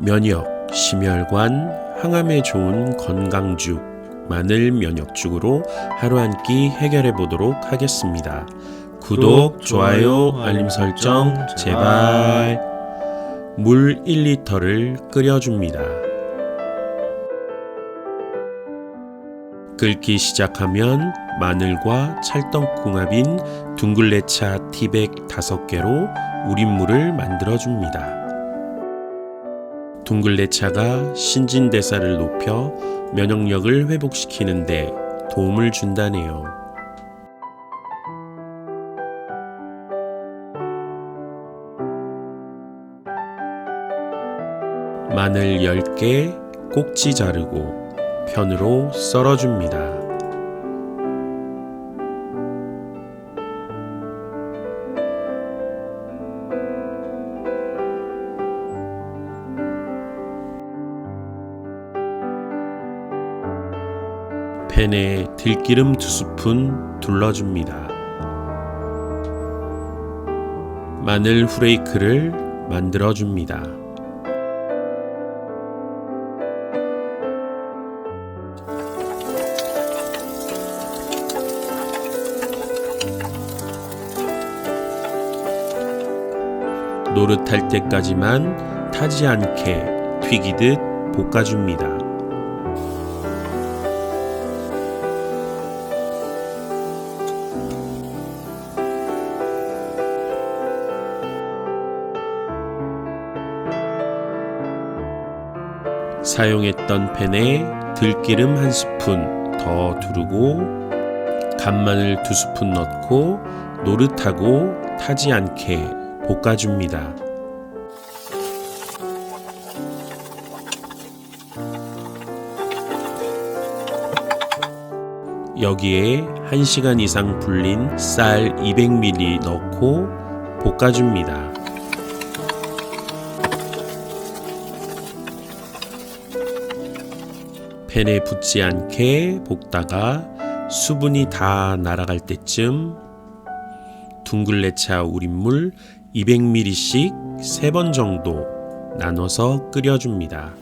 면역, 심혈관, 항암에 좋은 건강죽, 마늘 면역죽으로 하루 한 끼 해결해 보도록 하겠습니다. 구독, 좋아요, 알림 설정, 제발. 물 1리터를 끓여줍니다. 끓기 시작하면 마늘과 찰떡궁합인 둥글레차 티백 5개로 우린물을 만들어줍니다. 둥글레 차가 신진대사를 높여 면역력을 회복시키는데 도움을 준다네요. 마늘 10개 꼭지 자르고 편으로 썰어줍니다. 팬에 들기름 두 스푼 둘러줍니다. 마늘 후레이크를 만들어줍니다. 노릇할 때까지만 타지 않게 튀기듯 볶아줍니다. 사용했던 팬에 들기름 한 스푼 더 두르고 간마늘 두 스푼 넣고 노릇하고 타지 않게 볶아줍니다. 여기에 1시간 이상 불린 쌀 200ml 넣고 볶아줍니다. 팬에 붙지 않게 볶다가 수분이 다 날아갈 때쯤 둥글레차 우린물 200ml씩 3번 정도 나눠서 끓여줍니다.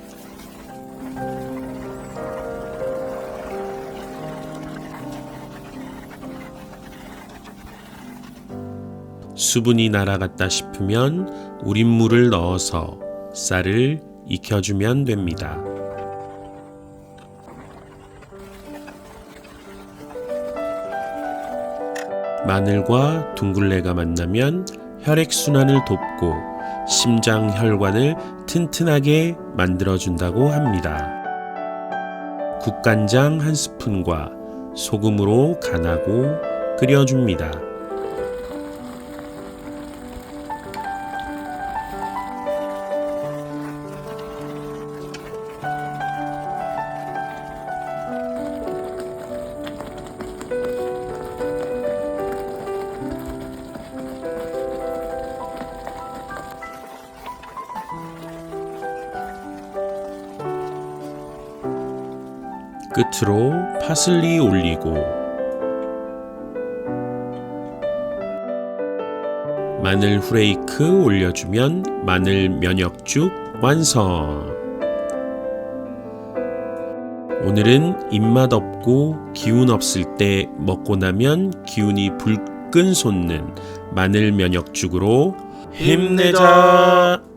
수분이 날아갔다 싶으면 우린물을 넣어서 쌀을 익혀주면 됩니다. 마늘과 둥글레가 만나면 혈액순환을 돕고 심장 혈관을 튼튼하게 만들어준다고 합니다. 국간장 한 스푼과 소금으로 간하고 끓여줍니다. 끝으로 파슬리 올리고 마늘 후레이크 올려주면 마늘 면역죽 완성. 오늘은 입맛 없고 기운 없을 때 먹고 나면 기운이 불끈 솟는 마늘 면역죽으로 힘내자.